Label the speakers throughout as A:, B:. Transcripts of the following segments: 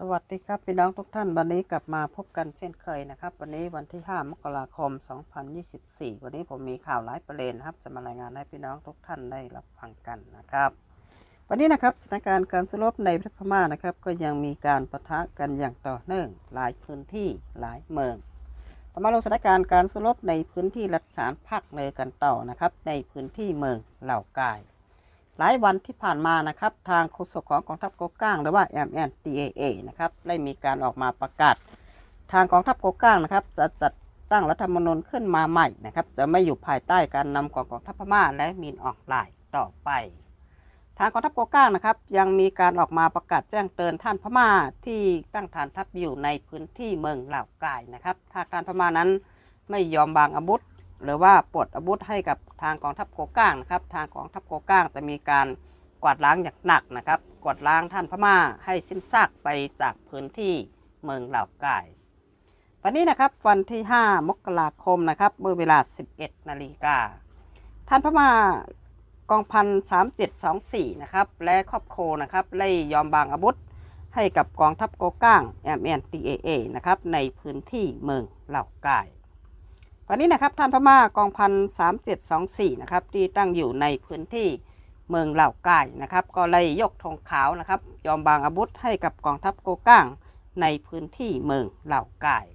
A: สวัสดีครับพี่น้องทุกท่านวันนี้กลับมาพบกันเช่นเคยนะครับ วันนี้วันที่ 5 มกราคม 2024 วันนี้ผมมีข่าวหลายประเด็นครับ จะมารายงานให้พี่น้องทุกท่านได้รับฟังกันนะครับ วันนี้นะครับสถานการณ์การสู้รบในประพม่านะครับ ก็ยังมีการปะทะกันอย่างต่อเนื่องหลายพื้นที่หลายเมืองเรามาลงสถานการณ์การสู้รบในพื้นที่รัฐฉานภาคเหนือกันต่อนะครับ ในพื้นที่เมืองเหล่ากาย หลายวันที่ผ่านมานะครับ ทางโฆษกของกองทัพโกก้างหรือว่า MNDAA นะครับได้มีการออกมาประกาศ ทางกองทัพโกก้างนะครับ จะจัดตั้งรัฐธรรมนูญขึ้นมาใหม่นะครับ จะไม่อยู่ภายใต้การนำของกองทัพพม่าและมีนออกไลน์ต่อไป ทางกองทัพโกก้างนะครับ ยังมีการออกมาประกาศแจ้งเตือนท่านพม่าที่ตั้งฐานทัพอยู่ในพื้นที่เมืองเหล่ากายนะครับถ้าการพม่านั้นไม่ยอมบางอาวุธ หรือว่าปลดอาวุธให้กับทางกองทัพโกก้างนะครับ ทางกองทัพโกก้างจะมีการกวาดล้างอย่างหนักนะครับ กวาดล้างท่านพม่าให้สิ้นซากไปจากพื้นที่เมืองเหล่ากาย วันนี้นะครับวันที่ 5 มกราคมนะครับเมื่อเวลา 11 นาฬิกา ท่านพม่ากองพัน3724นะครับและครอบครัวนะครับได้ยอมบางอาวุธให้กับกองทัพโกก้าง MNDAA นะครับในพื้นที่เมืองเหล่ากาย วันนี้นะครับท่านพม่ากองพัน3724นะครับที่ตั้งอยู่ในพื้นที่เมืองเหล่ากายนะครับ ก็เลยยกธงขาวนะครับ ยอมบางอาวุธให้กับกองทัพโกก้างในพื้นที่เมืองเหล่ากาย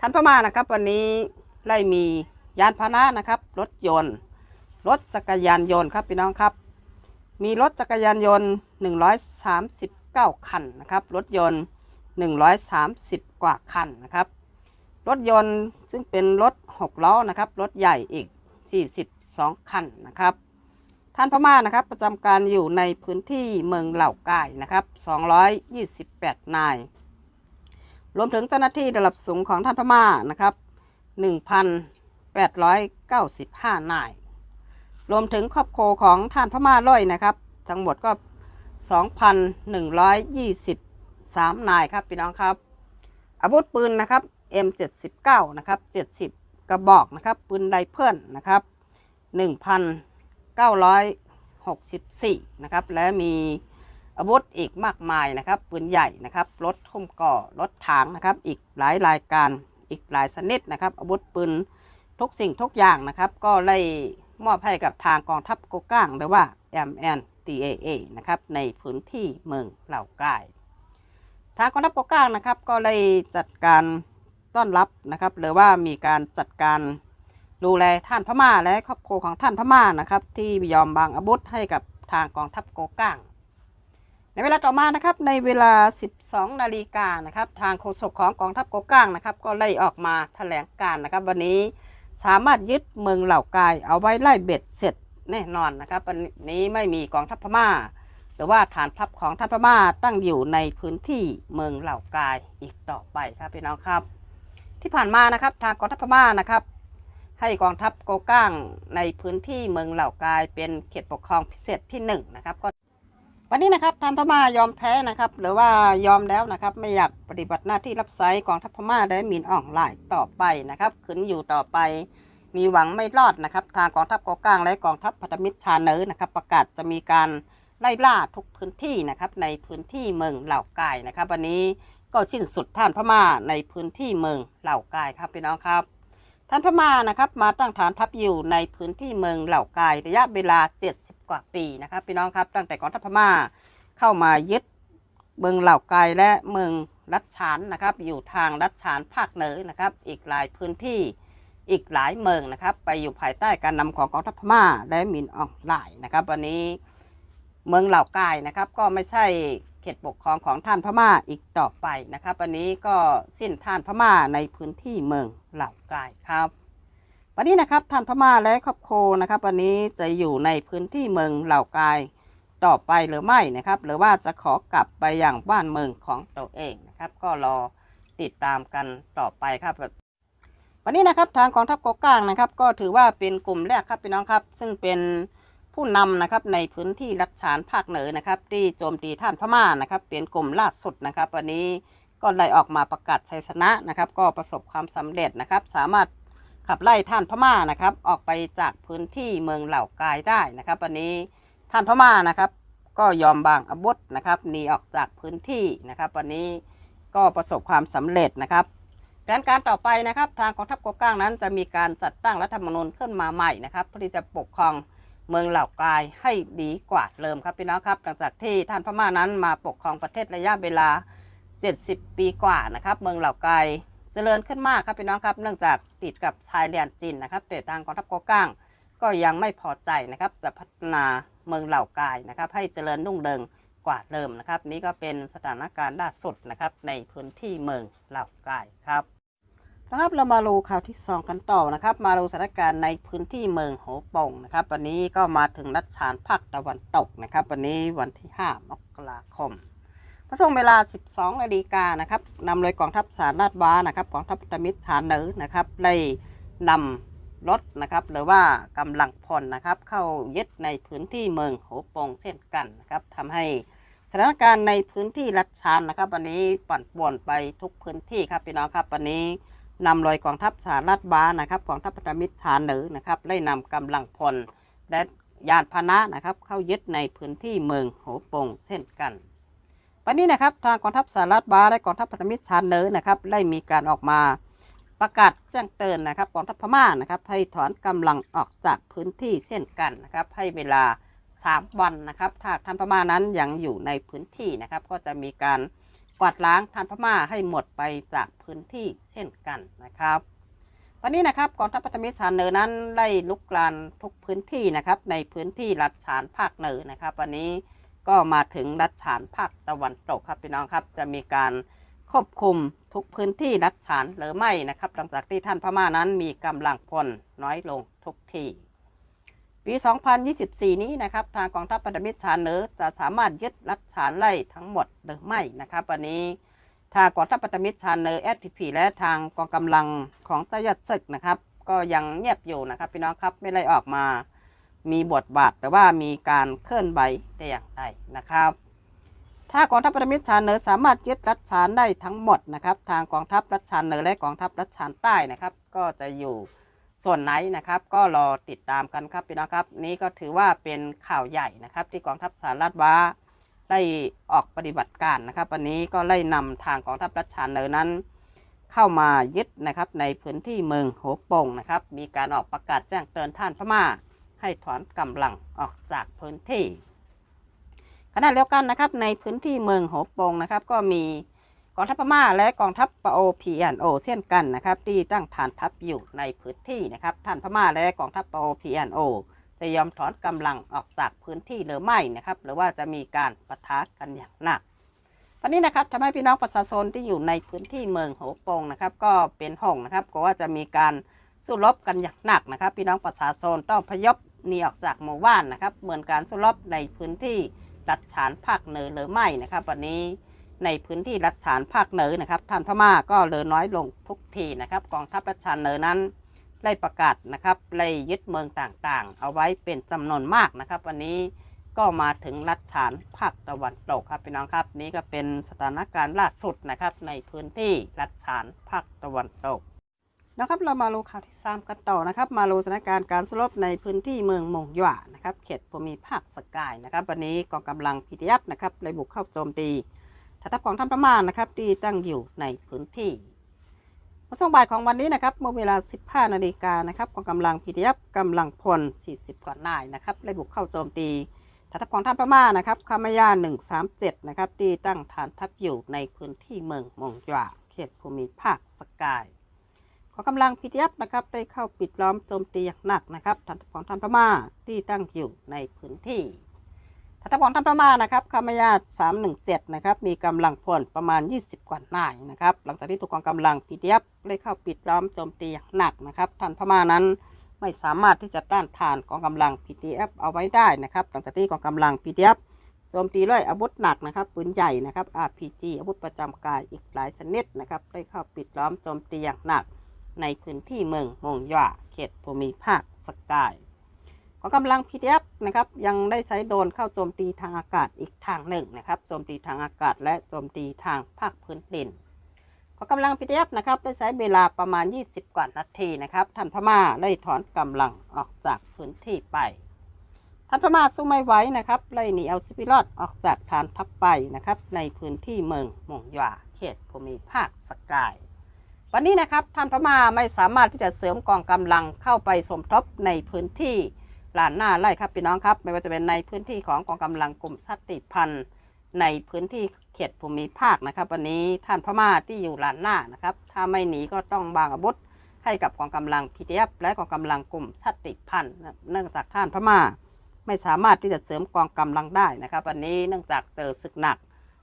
A: ท่านพม่านะครับ วันนี้ได้มียานพาหนะนะครับ รถยนต์ รถจักรยานยนต์ครับพี่น้องครับ มีรถจักรยานยนต์ 139 คันนะครับ รถยนต์ 130 กว่าคันนะครับ รถยนต์ซึ่งเป็นรถ6ล้อนะครับ รถใหญ่อีก 42 คันนะครับ ท่านพม่านะครับประจำการอยู่ในพื้นที่เมืองเหล่ากายนะครับ 228 นาย รวมถึงเจ้าหน้าที่ระดับสูงของท่านพม่านะครับ 1,895 นาย รวมถึงครอบครัวของท่านพม่าร้อยนะครับ ทั้งหมดก็ 2,123 นายครับพี่น้องครับ อาวุธปืนนะครับ M79 นะครับ70 กระบอกนะครับปืนไรเฟิลนะครับ 1,964 นะครับ และมีอาวุธอีกมากมายนะครับปืนใหญ่นะครับรถทุ่มก่อรถถังนะครับ อีกหลายรายการอีกหลายชนิดนะครับ อาวุธปืนทุกสิ่งทุกอย่างนะครับ ก็ได้มอบให้กับทางกองทัพโกก้างหรือว่า MNDAA นะครับในพื้นที่เมืองเหล่ากาย ทางกองทัพโกก้างนะครับ ก็ได้จัดการ ต้อนรับนะครับ หรือว่ามีการจัดการดูแลท่านพม่าและครอบครัวของท่านพม่านะครับ ที่ยอมบางอาวุธให้กับทางกองทัพโกก้างในเวลาต่อมานะครับในเวลา 12 นาฬิกานะครับ ทางโฆษกของกองทัพโกก้างนะครับ ก็ได้ออกมาแถลงการนะครับ วันนี้สามารถยึดเมืองเหล่ากายเอาไว้ไล่เบ็ดเสร็จแน่นอนนะครับ วันนี้ไม่มีกองทัพพม่า หรือว่าฐานทัพของท่านพม่าตั้งอยู่ในพื้นที่เมืองเหล่ากายอีกต่อไปครับพี่น้องครับ ที่ผ่านมานะครับ ทางกองทัพพม่านะครับ ให้กองทัพโกก้างในพื้นที่เมืองเหล่ากายเป็นเขตปกครองพิเศษที่หนึ่งนะครับก็วันนี้นะครับทางพม่ายอมแพ้นะครับ หรือว่ายอมแล้วนะครับ ไม่อยากปฏิบัติหน้าที่รับใช้กองทัพพม่าได้หมินอ่องหลายต่อไปนะครับขึ้นอยู่ต่อไปมีหวังไม่รอดนะครับ ทางกองทัพโกก้างและกองทัพพันมิตรชาเนอร์นะครับ ประกาศจะมีการไล่ล่าทุกพื้นที่นะครับ ในพื้นที่เมืองเหล่ากายนะครับ วันนี้ ก็สิ้นสุดท่านพม่าในพื้นที่เมืองเหล่ากายครับพี่น้องครับ ท่านพม่านะครับมาตั้งฐานทัพอยู่ในพื้นที่เมืองเหล่ากายระยะเวลา 70 กว่าปีนะครับพี่น้องครับตั้งแต่กองทัพพม่าเข้ามายึดเมืองเหล่ากายและเมืองรัชฉานนะครับอยู่ทางรัชฉานภาคเหนือนะครับ อีกหลายพื้นที่อีกหลายเมืองนะครับ ไปอยู่ภายใต้การนำของกองทัพพม่าและมินออนไลน์นะครับ วันนี้เมืองเหล่ากายนะครับก็ไม่ใช่ เขตปกครองของท่านพม่าอีกต่อไปนะครับวันนี้ก็สิ้นท่านพม่าในพื้นที่เมืองเหล่ากายครับวันนี้นะครับท่านพม่าและครอบครัวนะครับ วันนี้จะอยู่ในพื้นที่เมืองเหล่ากายต่อไปหรือไม่นะครับ หรือว่าจะขอกลับไปอย่างบ้านเมืองของตัวเองนะครับ ก็รอติดตามกันต่อไปครับวันนี้นะครับทางกองทัพโกก้างนะครับ ก็ถือว่าเป็นกลุ่มแรกครับพี่น้องครับ ซึ่งเป็น ผู้นำนะครับในพื้นที่รัฐฉานภาคเหนือนะครับ ที่โจมตีท่านพม่านะครับเป็นกลุ่มล่าสุดนะครับ วันนี้ก็ได้ออกมาประกาศชัยชนะนะครับ ก็ประสบความสำเร็จนะครับ สามารถขับไล่ท่านพม่านะครับ ออกไปจากพื้นที่เมืองเหล่ากายได้นะครับ วันนี้ท่านพม่านะครับ ก็ยอมบางอาวุธนะครับหนีออกจากพื้นที่นะครับ วันนี้ก็ประสบความสำเร็จนะครับแผนการต่อไปนะครับ ทางกองทัพกกลางนั้นจะมีการจัดตั้งรัฐธรรมนูญขึ้นมาใหม่นะครับเพื่อที่จะปกครอง เมืองเหล่ากายให้ดีกว่าเดิมครับพี่น้องครับ หลังจากที่ท่านพม่านั้นมาปกครองประเทศระยะเวลา 70 ปีกว่านะครับ เมืองเหล่ากายเจริญขึ้นมากครับพี่น้องครับ เนื่องจากติดกับชายแดนจีนนะครับแต่ทางกองทัพกกลาง ก็ยังไม่พอใจนะครับจะพัฒนาเมืองเหล่ากายนะครับ ให้เจริญรุ่งเรืองกว่าเดิมนะครับ นี่ก็เป็นสถานการณ์ล่าสุดนะครับในพื้นที่เมืองเหล่ากายครับ นะครับเรามาดูข่าวที่สองกันต่อนะครับ มาดูสถานการณ์ในพื้นที่เมืองโหปงนะครับ วันนี้ก็มาถึงรัฐฉานภาคตะวันตกนะครับ วันนี้วันที่ 5 มกราคมพระช่วงเวลา 12นาฬิกานะครับนำโดยกองทัพสารลาดว้านะครับกองทัพพันธมิตรฐานเหนือนะครับได้นำรถนะครับหรือว่ากำลังพลนะครับ เข้ายึดในพื้นที่เมืองโหปงเช่นกันนะครับทำให้สถานการณ์ในพื้นที่รัฐชานนะครับ วันนี้ปั่นป่วนไปทุกพื้นที่ครับพี่น้องครับวันนี้ นำโดยกองทัพสารลาดว้านะครับกองทัพพันธมิตรฐานเหนือนะครับได้นำกำลังพลและยานพาหนะนะครับเข้ายึดในพื้นที่เมืองโหปงเช่นกันวันนี้นะครับทางกองทัพสหรัฐบาและกองทัพพันธมิตรชาญเนอนะครับได้มีการออกมาประกาศแจ้งเตือนนะครับกองทัพพม่านะครับให้ถอนกำลังออกจากพื้นที่เช่นกันนะครับให้เวลา 3 วันนะครับถ้าท่านพม่านั้นยังอยู่ในพื้นที่นะครับก็จะมีการ กวาดล้างท่านพม่าให้หมดไปจากพื้นที่เช่นกันนะครับ วันนี้นะครับกองทัพพันธมิตรชาญเนอร์นั้นได้ลุกลานทุกพื้นที่นะครับ ในพื้นที่รัฐฉานภาคเหนือนะครับ วันนี้ก็มาถึงรัฐฉานภาคตะวันตกครับพี่น้องครับจะมีการควบคุมทุกพื้นที่รัฐฉานหรือไม่นะครับ หลังจากที่ท่านพม่านั้นมีกำลังพลน้อยลงทุกที ปี 2024 นี้นะครับทางกองทัพพันธมิตรชานเนอจะสามารถยึดรัฐฉานไล่ทั้งหมดหรือไม่นะครับวันนี้ทางกองทัพพันธมิตรชานเหนือ SPP และทางกองกำลังของตยัดศึกนะครับ ก็ยังเงียบอยู่นะครับพี่น้องครับไม่ได้ออกมา มีบทบาทหรือว่ามีการเคลื่อนไหวแต่อย่างใดนะครับถ้ากองทัพพันธมิตรชานเนอสามารถยึดรัฐชานได้ทั้งหมดนะครับ ทางกองทัพรัฐชานเนอและกองทัพรัฐชานใต้นะครับ ก็จะอยู่ ส่วนไหนนะครับ ก็รอติดตามกันครับพี่น้องครับ นี้ก็ถือว่าเป็นข่าวใหญ่นะครับ ที่กองทัพสหรัฐว้าได้ออกปฏิบัติการนะครับ วันนี้ก็ไล่นำทางกองทัพรัฐชานเหนือนั้น เข้ามายึดนะครับในพื้นที่เมืองโหปงนะครับ มีการออกประกาศแจ้งเตือนท่านพม่า ให้ถอนกำลังออกจากพื้นที่ขณะเดียวกันนะครับในพื้นที่เมืองโหปงนะครับ ก็มี กองทัพพม่าและกองทัพปโอพีแอนโอเช่นกันนะครับ ที่ตั้งฐานทัพอยู่ในพื้นที่นะครับท่านพม่าและกองทัพปโอพีแอนโอจะยอมถอนกำลังออกจากพื้นที่หรือไม่นะครับ หรือว่าจะมีการปะทะกันอย่างหนักวันนี้นะครับทำให้พี่น้องประชาชนที่อยู่ในพื้นที่เมืองโหปงนะครับ ก็เป็นห่วงนะครับก็ว่าจะมีการสู้รบกันอย่างหนักนะครับ พี่น้องประชาชนต้องพยพหนีออกจากหมู่บ้านนะครับ เหมือนการสู้รบในพื้นที่รัฐฉานภาคเหนือหรือไม่นะครับ วันนี้ ในพื้นที่รัฐฉานภาคเหนือนะครับท่านพม่าก็เหลือน้อยลงทุกทีนะครับ กองทัพรัฐฉานเหนือนั้นได้ประกาศนะครับไล่ยึดเมืองต่างๆ เอาไว้เป็นจำนวนมากนะครับ วันนี้ก็มาถึงรัฐฉานภาคตะวันตกครับพี่น้องครับนี่ก็เป็นสถานการณ์ล่าสุดนะครับ ในพื้นที่รัฐฉานภาคตะวันตกนะครับเรามาดูข่าวที่สามกันต่อนะครับ มาดูสถานการณ์การสู้รบในพื้นที่เมืองมงหยวานะครับ เขตภูมิภาคสกายนะครับ วันนี้กองกำลังพีทีเอฟนะครับเลยบุกเข้าโจมตี ทัพของทัพพม่านะครับที่ตั้งอยู่ในพื้นที่เมื่อช่วงบ่ายของวันนี้นะครับเมื่อเวลา 15 นาฬิกานะครับกองกำลัง PDF กำลังพล 40 กว่านายนะครับได้บุกเข้าโจมตีฐานทัพของทัพพม่านะครับคามายา 137 นะครับที่ตั้งฐานทัพอยู่ในพื้นที่เมืองมงจวาเขตภูมิภาคสกายกองกำลัง PDF นะครับได้เข้าปิดล้อมโจมตีอย่างหนักนะครับฐานทัพของทัพพม่าที่ตั้งอยู่ในพื้นที่ ฐานทัพของทัพพม่านะครับคามายา317นะครับ มีกำลังพลประมาณ 20 กว่านายนะครับ หลังจากที่ถูกกองกำลัง PDF ได้เข้าปิดล้อมโจมตีอย่างหนักนะครับท่านพม่านั้นไม่สามารถที่จะต้านทานกองกำลัง PDF เอาไว้ได้นะครับ หลังจากที่กองกำลัง PDF โจมตีด้วยอาวุธหนักนะครับปืนใหญ่นะครับ RPG อาวุธประจำกายอีกหลายชนิดนะครับได้เข้าปิดล้อมโจมตีอย่างหนัก ในพื้นที่เมืองมงหยวาเขตภูมิภาคสกาย กองกำลัง PDF นะครับยังได้ใช้โดนเข้าโจมตีทางอากาศอีกทางหนึ่งนะครับโจมตีทางอากาศและโจมตีทางภาคพื้นดินกองกำลัง PDF นะครับได้ใช้เวลาประมาณ 20 กว่านาทีนะครับท่านพม่าได้ถอนกำลังออกจากพื้นที่ไปทท่านพม่าสู้ไม่ไหวนะครับไล่หนีเอาซิปิรอดออกจากฐานทัพไปนะครับในพื้นที่เมืองมงหยาเขตภูมิภาคสกายวันนี้นะครับท่านพม่าไม่สามารถที่จะเสริมกองกำลังเข้าไปสมทบในพื้นที่ ลานหน้าไร่ครับพี่น้องครับ ไม่ว่าจะเป็นในพื้นที่ของกองกำลังกลุ่มสติพันธ์ในพื้นที่เขตภูมิภาคนะครับ วันนี้ท่านพม่าที่อยู่ลานหน้านะครับ ถ้าไม่หนีก็ต้องบางอาวุธให้กับกองกำลัง PDF และกองกำลังกลุ่มสติพันธ์เนื่องจากท่านพม่า ไม่สามารถที่จะเสริมกองกำลังได้นะครับ วันนี้เนื่องจากเจอศึกหนัก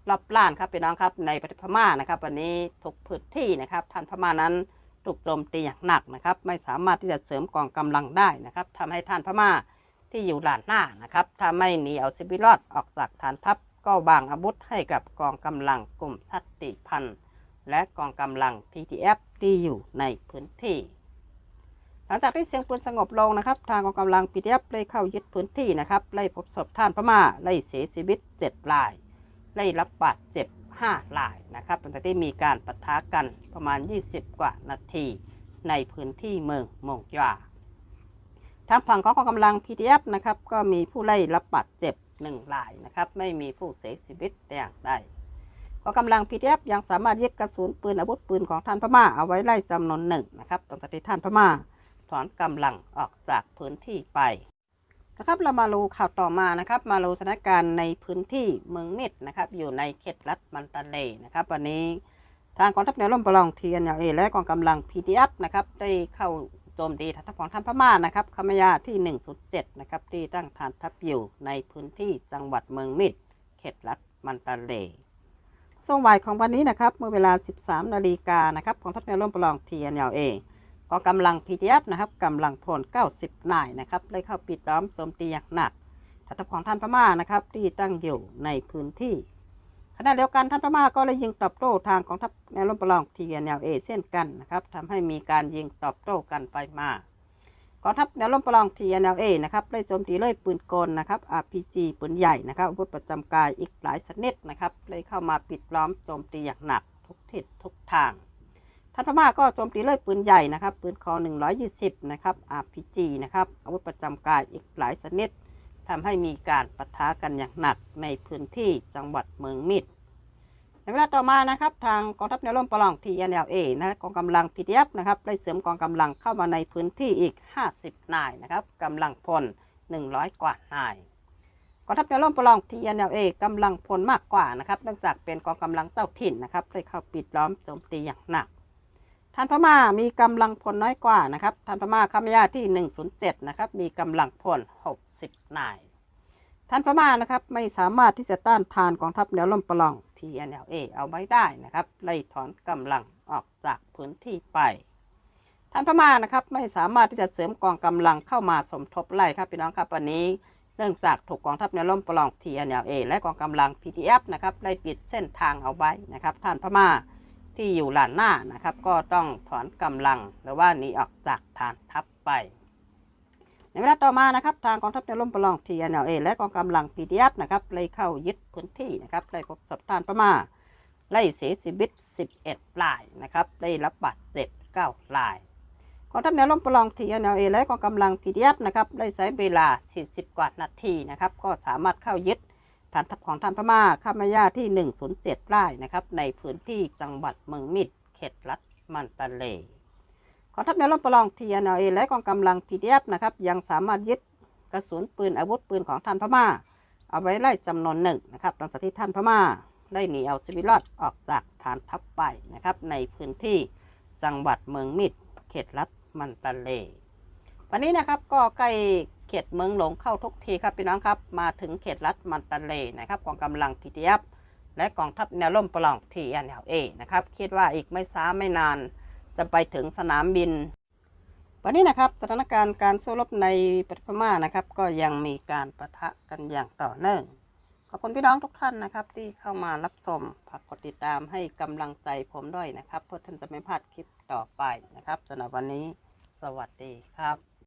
A: รอบล้านครับพี่น้องครับในประเทศพม่านะครับ วันนี้ทุกพื้นที่นะครับท่านพม่านั้น ถูกโจมตีอย่างหนักนะครับ ไม่สามารถที่จะเสริมกองกำลังได้นะครับทำให้ท่านพม่าที่อยู่ด่านหน้านะครับ ถ้าไม่หนีเอาซิบิรอดออกจากฐานทัพก็บางอาวุธให้กับกองกำลังกลุ่มสัตติพันธ์และกองกำลัง PTF ที่อยู่ในพื้นที่ หลังจากที่เสียงปืนสงบลงนะครับ ทางกองกำลัง PTF ได้เข้ายึดพื้นที่นะครับไล่พบศพท่านพม่าไล่เสียชีวิต7รายได้รับบาดเจ็บ 5รายนะครับหลังจากที่มีการปะทะกันประมาณ 20 กว่านาทีในพื้นที่เมืองมงยาทางฝั่งของกองกำลัง PDF นะครับก็มีผู้ไล่รับบาดเจ็บ1รายนะครับไม่มีผู้เสียชีวิตแต่อย่างใดกองกำลัง PDF ยังสามารถยึดกระสุนปืนอาวุธปืนของท่านพม่าเอาไว้ไล่จำนวนหนึ่งนะครับหลังจากที่ท่านพม่าถอนกำลังออกจากพื้นที่ไป นะครับเรามาดูข่าวต่อมานะครับ มาดูสถานการณ์ในพื้นที่เมืองมิดนะครับ อยู่ในเขตรัฐมันตาเลนะครับ วันนี้ทางกองทัพแนวร่มประลองเทียนเอและกองกำลัง PDF นะครับได้เข้าโจมตีฐานทัพของท่านพม่านะครับคมยาที่ 107 นะครับที่ตั้งฐานทัพอยู่ในพื้นที่จังหวัดเมืองมิดเขตรัฐมันตาเลช่วงบ่ายของวันนี้นะครับเมื่อเวลา 13 นาฬิกานะครับกองทัพแนวร่มประลองเทียนเอ กองกำลัง PDF นะครับกำลังพล90นายนะครับได้เข้าปิดล้อมโจมตีอย่างหนักฐานทัพของท่านพม่านะครับที่ตั้งอยู่ในพื้นที่ขณะเดียวกันท่านพม่าก็เลยยิงตอบโต้ทางกองทัพแนวร่มประลองทีแนวเอเช่นกันนะครับทำให้มีการยิงตอบโต้กันไปมากองทัพแนวร่มประลองทีแนวเอนะครับได้โจมตีเลยปืนกลนะครับ RPG ปืนใหญ่นะครับอาวุธประจำกายอีกหลายชนิดนะครับเลยเข้ามาปิดล้อมโจมตีอย่างหนักทุกทิศทุกทาง ท่านพม่าก็โจมตีเลยปืนใหญ่นะครับ ปืนคอ 120 นะครับ RPG นะครับ อาวุธประจำกายอีกหลายชนิดทำให้มีการปะทะกันอย่างหนักในพื้นที่จังหวัดเมืองมิดในเวลาต่อมานะครับทางกองทัพแนวร่วมประลอง TNLA นะกองกำลัง PDF นะครับได้เสริมกองกำลังเข้ามาในพื้นที่อีก 50 นายนะครับกำลังพล 100 กว่านายกองทัพแนวร่วมประลอง TNLA กำลังพลมากกว่านะครับเนื่องจากเป็นกองกำลังเจ้าถิ่นนะครับได้เข้าปิดล้อมโจมตีอย่างหนัก ท่านพม่ามีกำลังพลน้อยกว่านะครับท่านพม่าคำยาที่ 107 นะครับ มีกำลังพล 60 นาย ท่านพม่านะครับไม่สามารถที่จะต้านทานกองทัพแนวร่มประลอง TNLA เอาไว้ได้นะครับไล่ถอนกำลังออกจากพื้นที่ไป ท่านพม่านะครับไม่สามารถที่จะเสริมกองกำลังเข้ามาสมทบไล่ครับพี่น้องครับวันนี้เนื่องจากถูกกองทัพแนวร่มประลอง TNLA และกองกำลัง PTF นะครับได้ปิดเส้นทางเอาไว้นะครับ ท่านพม่า ที่อยู่หลานหน้านะครับ ก็ต้องถอนกำลังหรือว่าหนีออกจากฐานทัพไป ในเวลาต่อมานะครับ ทางกองทัพแนวร่มประลอง TNLA และกองกำลัง PDF นะครับเลยเข้ายึดพื้นที่นะครับได้พบศพท่านพม่าไล่เสียชีวิต 11รายนะครับได้รับบาดเจ็บ9รายกองทัพแนวร่มประลอง TNLA และกองกำลัง PDF นะครับได้ใช้เวลา 40 กว่านาทีนะครับก็สามารถเข้ายึด ฐานทัพของท่านพม่าข้ามายาที่ 107 ไร่นะครับ ในพื้นที่จังหวัดเมืองมิดเขตรัฐมันตาเลกองทัพแนวร่มประลอง TNLA และกองกำลัง PDF นะครับ ยังสามารถยึดกระสุนปืนอาวุธปืนของท่านพม่า เอาไว้ไล่จำนวนหนึ่งนะครับหลังจากที่ท่านพม่าได้หนีเอาชีวิตรอดออกจากฐานทัพไปนะครับ ในพื้นที่จังหวัดเมืองมิดเขตรัฐมันตาเล วันนี้นะครับก็ใกล้ เขตเมืองหลงเข้าทุกทีครับพี่น้องครับ มาถึงเขตรัฐมันตาเลนะครับกองกำลัง PTF และกองทัพแนวร่มประลอง TNLA นะครับคิดว่าอีกไม่ช้าไม่นาน จะไปถึงสนามบิน วันนี้นะครับสถานการณ์การสู้รบในประเทศพม่านะครับ ก็ยังมีการประทะกันอย่างต่อเนื่องขอบคุณพี่น้องทุกท่านนะครับ ที่เข้ามารับชมฝากกดติดตามให้กำลังใจผมด้วยนะครับ เพื่อท่านจะไม่พลาดคลิปต่อไปนะครับสำหรับวันนี้ สวัสดีครับ